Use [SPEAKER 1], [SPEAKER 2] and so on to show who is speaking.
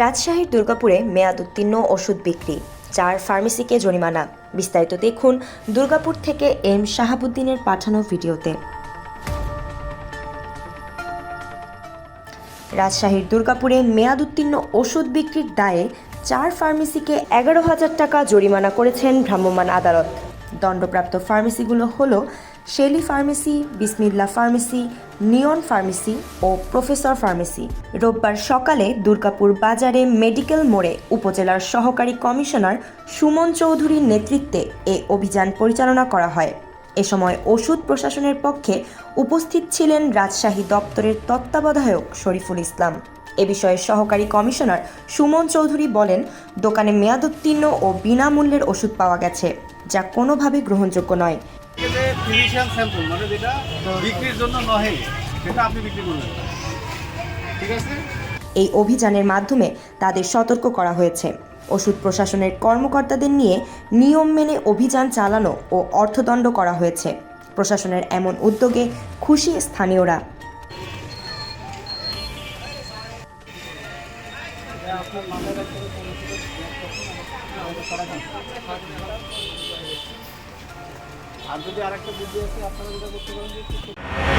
[SPEAKER 1] রাজশাহীর দুর্গাপুরে মেয়াদ উত্তীর্ণ ওষুধ বিক্রি, চার ফার্মেসিকে জরিমানা। বিস্তারিত দেখুন দুর্গাপুর থেকে এম শাহাবুদ্দিনের পাঠানো ভিডিওতে। রাজশাহীর দুর্গাপুরে মেয়াদ উত্তীর্ণ ওষুধ বিক্রির দায়ে চার ফার্মেসিকে এগারো হাজার টাকা জরিমানা করেছেন ভ্রাম্যমাণ আদালত। দণ্ডপ্রাপ্ত ফার্মেসিগুলো হলো Shelly pharmacy Bismillah pharmacy Neon pharmacy ও প্রফেসর ফার্মেসি রোববার সকালে দুর্গাপুর বাজারে মেডিকেল মোড়ে উপজেলার সহকারী কমিশনার সুমন চৌধুরীর নেতৃত্বে এ অভিযান পরিচালনা করা হয়। এ সময় ওষুধ প্রশাসনের পক্ষে উপস্থিত ছিলেন রাজশাহী দপ্তরের তত্ত্বাবধায়ক শরীফুল ইসলাম। এ বিষয়ে সহকারী কমিশনার সুমন চৌধুরী বলেন, দোকানে মেয়াদোত্তীর্ণ ও বিনামূল্যের ওষুধ পাওয়া গেছে, যা কোনোভাবে গ্রহণযোগ্য নয়।
[SPEAKER 2] স্যাম্পল মানে যেটা বিক্রির জন্য নহে, সেটা আপনি বিক্রি করবেন ঠিক আছে?
[SPEAKER 1] এই অভিযানের মাধ্যমে তাদের সতর্ক করা হয়েছে। ওষুধ প্রশাসনের কর্মকর্তাদের নিয়ে নিয়ম মেনে অভিযান চালানো ও অর্থদণ্ড করা হয়েছে। প্রশাসনের এমন উদ্যোগে খুশি স্থানীয়রা।
[SPEAKER 2] আর যদি আর একটা বুদ্ধি আছে আপনারা যেটা করতে পারেন যে